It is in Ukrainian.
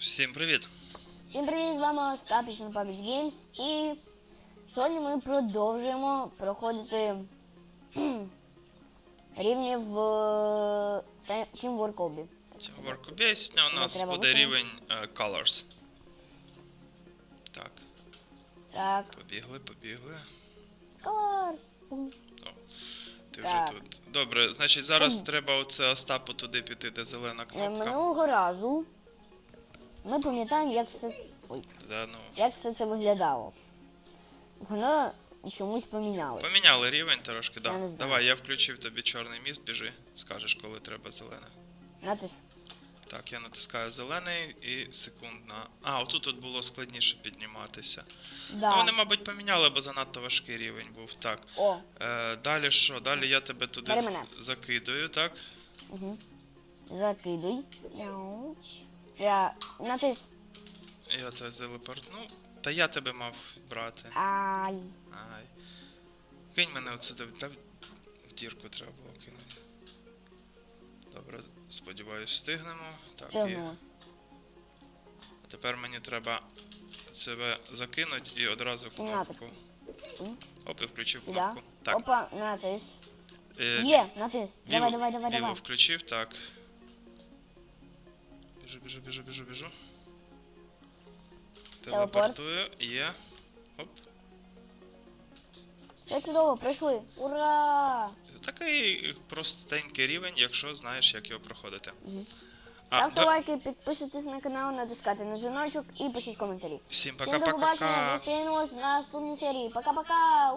Всім привіт! Всім привіт, з вами Остап із PUBG Games і сьогодні ми продовжуємо проходити рівні в е, Те- Teamwork Obby. Teamwork Obey. Сьогодні у нас буде рівень е, Colors. Так, Так, побігли, побігли. Cars. Пум. Ти вже Так. тут. Добре, значить зараз треба оце Остапу туди піти, де зелена Е, кнопка. Минулого разу ми пам'ятаємо, як все, ой, Да, ну. як все це виглядало. Воно чомусь помінялось. Поміняли рівень трошки, Я да. знаю. Давай, я включив тобі чорний міст, біжи, скажеш, коли треба зелене. Натис. Так, я натискаю зелений і секундна. А, отут тут було складніше підніматися. Ну, вони, мабуть, поміняли, бо занадто важкий рівень був. Так. О, Е, далі що? Далі я тебе туди Бери з- мене. закидую, так? угу. Закидуй. Мяуч. Я... Натис. Я тебе телепортну. Та я тебе мав брати. Ай. Ай. Кинь мене от. Та в дірку треба було кинути. Добре, сподіваюсь, встигнемо. Так, і Стягнула. тепер мені треба себе закинути і одразу кнопку. Оп, і включив кнопку. Так. Опа, натис. е, Є, натис. Давай, ліву- давай, давай, ліву включив, так. Біжу, біжу, біжу, біжу, біжу. Телепортую, є. Оп. Все чудово, пройшли. Ура! Такий простенький рівень, якщо знаєш, як його проходити. Мгм. А, Ставте да- лайки, підписуйтесь на канал, натискайте на дзвіночок і пишіть коментарі. Всім Всім до побачення, пока-пока. зустрінемось в наступній серії. Пока-пока!